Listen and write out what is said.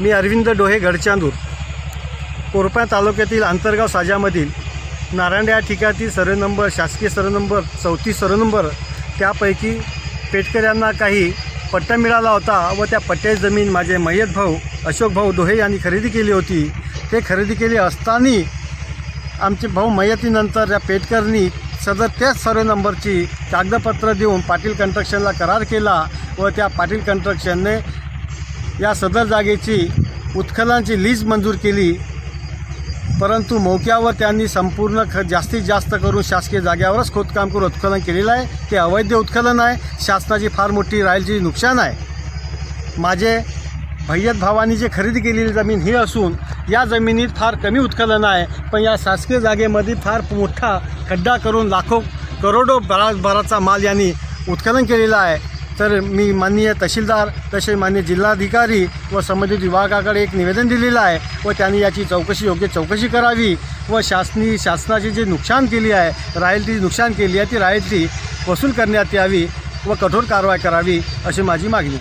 मी अरविंद डोहे गडचांदूर. कोरपा तालुक्यातील आंतरगाव साजामधील नारायण या ठिकाणी सर्व नंबर शासकीय सर्व नंबर चौतीस सर्व नंबर त्यापैकी पेटकऱ्यांना काही पट्टा मिळाला होता व त्या पट्ट्याची जमीन माझे मय्यत भाऊ अशोक भाऊ दोहे यांनी खरेदी केली होती. ते खरेदी केली असताना आमचे भाऊ मयतीनंतर या पेटकरनी सदर त्याच सर्व नंबरची कागदपत्र देऊन पाटील कन्स्ट्रक्शनला करार केला व त्या पाटील कन्स्ट्रक्शनने या सदर जागेची उत्खननाची लीज मंजूर केली. परंतु मोक्यावर त्यांनी संपूर्ण ख जास्तीत जास्त करून शासकीय जाग्यावरच खोदकाम करून उत्खनन केलेलं आहे. ते अवैध उत्खनन आहे. शासनाची फार मोठी रायलची नुकसान आहे. माझे भय्यत भावानी जे खरेदी केलेली जमीन ही असून या जमिनीत फार कमी उत्खनन आहे. पण या शासकीय जागेमध्ये फार मोठा खड्डा करून लाखो करोडो भरा भराचा माल यांनी उत्खनन केलेला आहे. तर मी माननीय तहसीलदार तसे माननीय जिल्हाधिकारी व संबंधित विभागाकडे एक निवेदन दिलेलं आहे व त्यांनी याची चौकशी योग्य चौकशी करावी व शासनी शासनाची जे नुकसान केली आहे रायल्टी नुकसान केली आहे ती रायल्टी वसूल करण्यात यावी व कठोर कारवाई करावी अशी माझी मागणी.